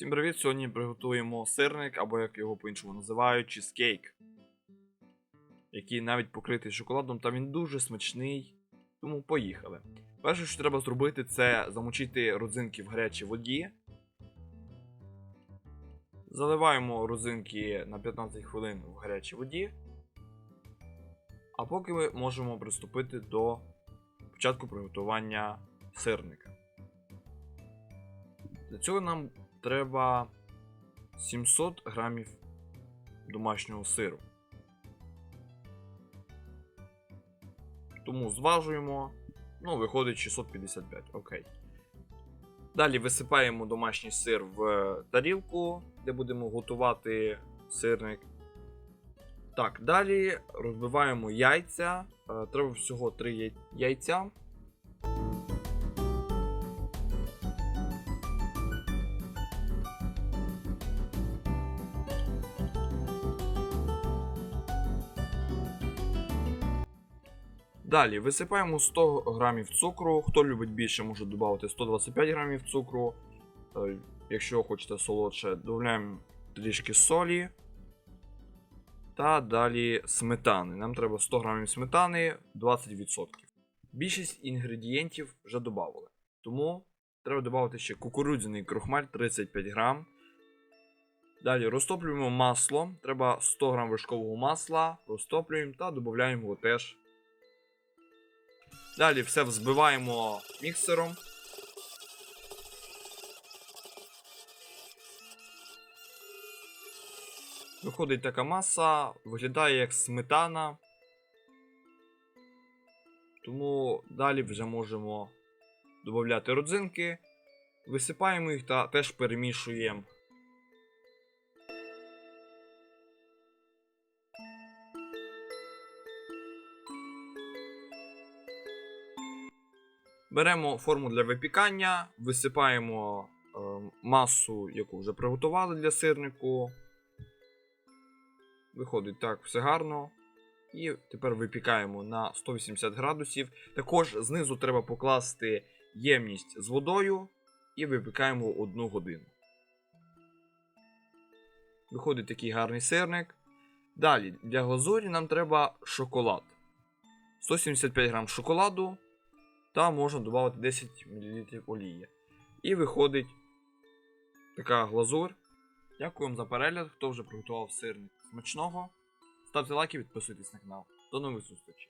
Всім привіт! Сьогодні приготуємо сирник, або як його по-іншому називають, чизкейк. Який навіть покритий шоколадом, та він дуже смачний. Тому поїхали. Перше, що треба зробити, це замочити родзинки в гарячій воді. Заливаємо родзинки на 15 хвилин в гарячій воді. А поки ми можемо приступити до початку приготування сирника. Для цього нам треба 700 грамів домашнього сиру. Тому зважуємо. Ну, виходить 655. Окей. Далі висипаємо домашній сир в тарілку, де будемо готувати сирник. Так, далі розбиваємо яйця. Е, Треба всього 3 яйця. Далі висипаємо 100 грамів цукру. Хто любить більше, може додати 125 грамів цукру. Е, Якщо хочете солодше, додаємо трішки солі. Та далі сметани. Нам треба 100 грамів сметани 20%. Більшість інгредієнтів вже додали. Тому треба додати ще кукурудзяний крохмаль 35 грам. Далі розтоплюємо масло. Треба 100 грам вершкового масла, розтоплюємо та додаємо його теж Далі все взбиваємо міксером. Виходить така маса, виглядає як сметана. Тому далі вже можемо додати родзинки, висипаємо їх та теж перемішуємо. Беремо форму для випікання, висипаємо е, масу, яку вже приготували для сирнику. Виходить так, все гарно. І тепер випікаємо на 180 градусів. Також знизу треба покласти ємність з водою і випікаємо 1 годину. Виходить такий гарний сирник. Далі для глазурі нам треба шоколад. 175 грам шоколаду та можна додати 10 мл олії. І виходить така глазур. Дякую вам за перегляд, хто вже приготував сирник смачного. Ставте лайки, підписуйтесь на канал. До нових зустрічей!